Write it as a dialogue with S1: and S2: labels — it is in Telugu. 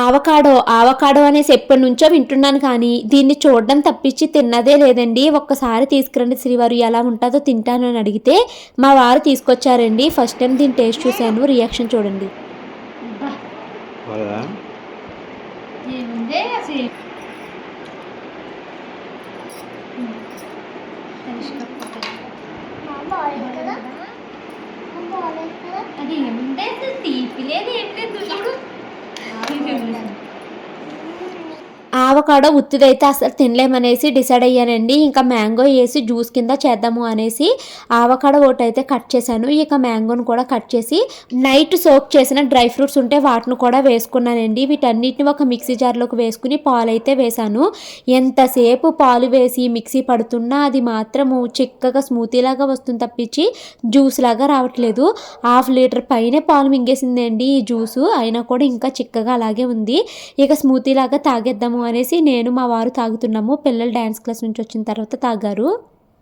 S1: ఆవకాడో ఆవకాడో అనేసి ఎప్పటి నుంచో వింటున్నాను కానీ దీన్ని చూడడం తప్పించి తిన్నదే లేదండి. ఒక్కసారి తీసుకురండి శ్రీవారు ఎలా ఉంటుందో తింటాను అని అడిగితే మా వారు తీసుకొచ్చారండి. ఫస్ట్ టైం దీని టేస్ట్ చూశాను. రియాక్షన్ చూడండి.
S2: అది
S1: ఆవకాడో ఉత్తిదైతే అసలు తినలేమనేసి డిసైడ్ అయ్యానండి. ఇంకా మ్యాంగో వేసి జ్యూస్ కింద చేద్దాము అనేసి ఆవకాడో ఒకటి అయితే కట్ చేశాను. ఇక మ్యాంగోని కూడా కట్ చేసి నైట్ సోక్ చేసిన డ్రై ఫ్రూట్స్ ఉంటే వాటిని కూడా వేసుకున్నానండి. వీటన్నిటిని ఒక మిక్సీ జార్లోకి వేసుకుని పాలు అయితే వేశాను. ఎంతసేపు పాలు వేసి మిక్సీ పడుతున్నా అది మాత్రము చిక్కగా స్మూతీ లాగా వస్తుంది తప్పించి జ్యూస్ లాగా రావట్లేదు. హాఫ్ లీటర్ పైనే పాలు మింగేసిందండి ఈ జ్యూసు. అయినా కూడా ఇంకా చిక్కగా అలాగే ఉంది. ఇక స్మూతీ లాగా తాగేద్దాము అనేసి నేను మా వారు తాగుతున్నాము. పిల్లలు డ్యాన్స్ క్లాస్ నుంచి వచ్చిన తర్వాత తాగారు.